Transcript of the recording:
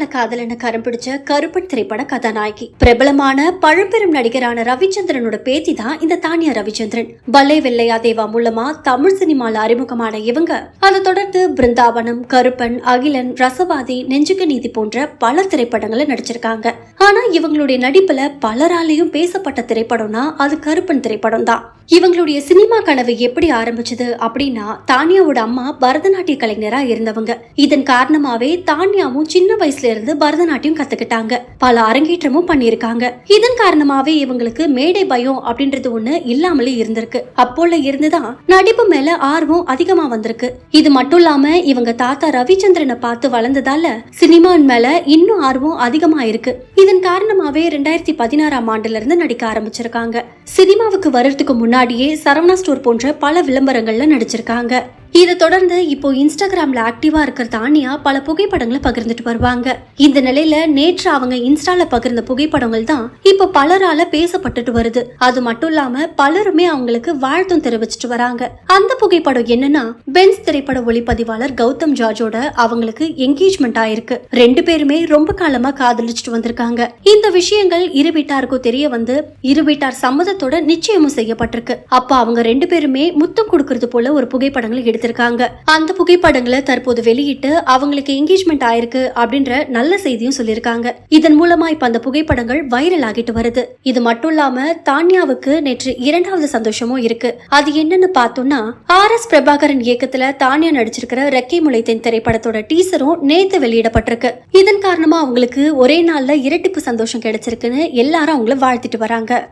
கால காதலன கரம் பிடிச்ச கருப்பன் திரைப்பட கதாநாயகி. பிரபலமான பழம்பெரும் நடிகரான ரவிச்சந்திரனோட பேத்தி தான் இந்த தானியா ரவிச்சந்திரன். பல்லே வெள்ளையா தேவா மூலமா தமிழ் சினிமால அறிமுகமான இவங்க. அதை தொடர்ந்து பிருந்தாவனம் கருப்பன் அகிலன் ரசவாதி நெஞ்சுக்கு நீதி போன்ற பல திரைப்படங்களை நடிச்சிருக்காங்க. ஆனா இவங்களுடைய நடிப்புல பலராலையும் பேசப்பட்ட திரைப்படம்னா அது கருப்பன் திரைப்படம் தான். இவங்களுடைய சினிமா கனவு எப்படி ஆரம்பிச்சது அப்படின்னா தானியாவோட அம்மா பரதநாட்டிய கலைஞரா இருந்தவங்க. இதன் காரணமாவே தானியாவும் சின்ன வயசுல இருந்து பரதநாட்டியம் கத்துக்கிட்டாங்க. பல அரங்கேற்றமும் பண்ணியிருக்காங்க. இதன் காரணமாவே இவங்களுக்கு மேடை பயம் அப்படின்றது ஒண்ணு இல்லாமலே இருந்திருக்கு. அப்போல இருந்துதான் நடிப்பு மேல ஆர்வம் அதிகமா வந்திருக்கு. இது மட்டும் இல்லாம இவங்க தாத்தா ரவிச்சந்திரனை பார்த்து வளர்ந்ததால சினிமான் மேல இன்னும் ஆர்வம் அதிகமா இருக்கு. இதன் காரணமாவே ரெண்டாயிரத்தி பதினாறாம் ஆண்டுல இருந்து நடிக்க ஆரம்பிச்சிருக்காங்க. சினிமாவுக்கு வர்றதுக்கு முன்னாடியே சரவணா ஸ்டோர் போன்ற பல விளம்பரங்கள்ல நடிச்சிருக்காங்க. இதை தொடர்ந்து இப்போ இன்ஸ்டாகிராம்ல ஆக்டிவா இருக்கிற தானியா பல புகைப்படங்களை பகிர்ந்துட்டு வருவாங்க. இந்த நிலையில நேற்று அவங்க இன்ஸ்டால பகிர்ந்த புகைப்படங்கள் தான் இப்போ பலரால பேசப்பட்டுட்டு வருது. அது மட்டும் இல்லாம பலருமே அவங்களுக்கு வாழ்த்தும் தெரிவிச்சிட்டு வராங்க. அந்த புகைப்படம் என்னன்னா பென்ஸ் திரைப்பட ஒளிப்பதிவாளர் கௌதம் ஜார்ஜோட அவங்களுக்கு என்கேஜ்மெண்ட் ஆயிருக்கு. ரெண்டு பேருமே ரொம்ப காலமா காதலிச்சுட்டு வந்திருக்காங்க. இந்த விஷயங்கள் இரு வீட்டாருக்கும் தெரிய வந்து இரு வீட்டார் சம்மதத்தோட நிச்சயமும் செய்யப்பட்டிருக்கு. அப்ப அவங்க ரெண்டு பேருமே முத்தம் கொடுக்கறது போல ஒரு புகைப்படங்களை எடுத்திருக்காங்க. அந்த புகைப்படங்களை தற்போது வெளியிட்டு அவங்களுக்கு என்கேஜ்மெண்ட் ஆயிருக்கு அப்படின்ற நல்ல செய்தியும் சொல்லியிருக்காங்க. இதன் மூலமா இப்ப அந்த புகைப்படங்கள் வைரல் ஆகிட்டு வருது. இது மட்டும் இல்லாம தான்யாவுக்கு நேற்று இரண்டாவது சந்தோஷமும் இருக்கு. அது என்னன்னு பார்த்தோம்னா ஆர் எஸ் பிரபாகரன் இயக்கத்துல தானியா நடிச்சிருக்கிற ரெக்கை முளைத்தேன் திரைப்படத்தோட டீசரும் நேத்து வெளியிடப்பட்டிருக்கு. இதன் காரணமா அவங்களுக்கு ஒரே நாள்ல இரட்டிப்பு சந்தோஷம் கிடைச்சிருக்குன்னு எல்லாரும் அவங்கள வாழ்த்திட்டு வராங்க.